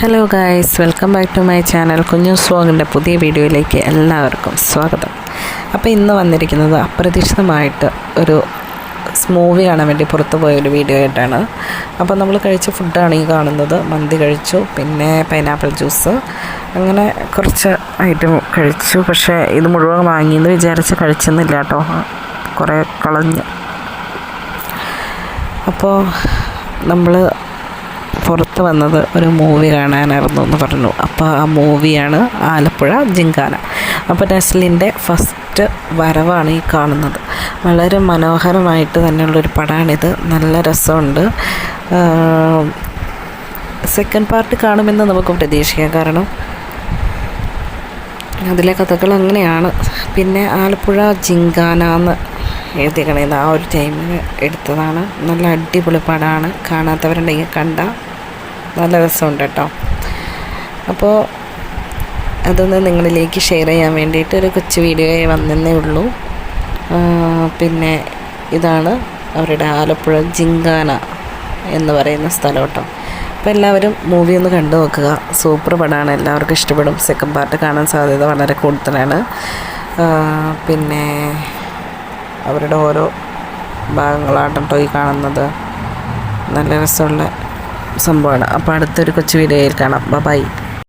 Hello guys welcome back to my channel കുഞ്ഞു സ്വാഗിന്റെ പുതിയ വീഡിയോയിലേക്ക് എല്ലാവർക്കും സ്വാഗതം. അപ്പോൾ ഇന്ന് വന്നിരിക്കുന്നത് അപ്രതീക്ഷിതമായിട്ട് ഒരു മൂവി കാണാൻ വേണ്ടി പുറത്ത് പോയൊരു വീഡിയോ ആയിട്ടാണ് അപ്പോൾ നമ്മൾ കഴിച്ച ഫുഡാണ് ഈ കാണുന്നത്. മന്തി കഴിച്ചു പിന്നെ പൈനാപ്പിൾ ജ്യൂസ് അങ്ങനെ കുറച്ച് ഐറ്റം കഴിച്ചു. പക്ഷേ ഇത് മുഴുവൻ വാങ്ങിയെന്ന് വിചാരിച്ച് കഴിച്ചെന്നില്ല കേട്ടോ. കുറേ കളഞ്ഞ്. അപ്പോൾ നമ്മൾ പുറത്ത് വന്നത് ഒരു മൂവി കാണാനായിരുന്നു എന്ന് പറഞ്ഞു. അപ്പോൾ ആ മൂവിയാണ് ആലപ്പുഴ ജിങ്കാന. അപ്പോൾ നെസ്ലിന്റെ ഫസ്റ്റ് വരവാണ് ഈ കാണുന്നത്. വളരെ മനോഹരമായിട്ട് തന്നെയുള്ളൊരു പടമാണിത് നല്ല രസമുണ്ട്. സെക്കൻഡ് പാർട്ട് കാണുമെന്ന് നമുക്ക് പ്രതീക്ഷിക്കാം. കാരണം അതിലെ കഥകൾ അങ്ങനെയാണ്. പിന്നെ ആലപ്പുഴ ജിങ്കാന എന്ന് എഴുതിക്കണത് ആ ഒരു ടൈമിൽ എടുത്തതാണ്. നല്ല അടിപൊളി പടമാണ് കാണാത്തവരുണ്ടെങ്കിൽ കണ്ട നല്ല രസമുണ്ട് കേട്ടോ. അപ്പോൾ അതൊന്ന് നിങ്ങളിലേക്ക് ഷെയർ ചെയ്യാൻ വേണ്ടിയിട്ട് ഒരു കൊച്ചു വീഡിയോ വന്നേ ഉള്ളൂ. പിന്നെ ഇതാണ് അവരുടെ ആലപ്പുഴ ജിങ്കാന എന്ന് പറയുന്ന സ്ഥലം കേട്ടോ. അപ്പോൾ എല്ലാവരും മൂവി ഒന്ന് കണ്ടു നോക്കുക. സൂപ്പർ പടമാണ് എല്ലാവർക്കും ഇഷ്ടപ്പെടും. സെക്കൻഡ് പാർട്ട് കാണാൻ സാധ്യത വളരെ കൂടുതലാണ്. പിന്നെ അവരുടെ ഓരോ ഭാഗങ്ങളാണ് കേട്ടോ ഈ കാണുന്നത്. നല്ല രസമുള്ള സംഭവമാണ്. അപ്പോൾ അടുത്തൊരു കൊച്ചു വീഡിയോയിൽ കാണാം. ബൈ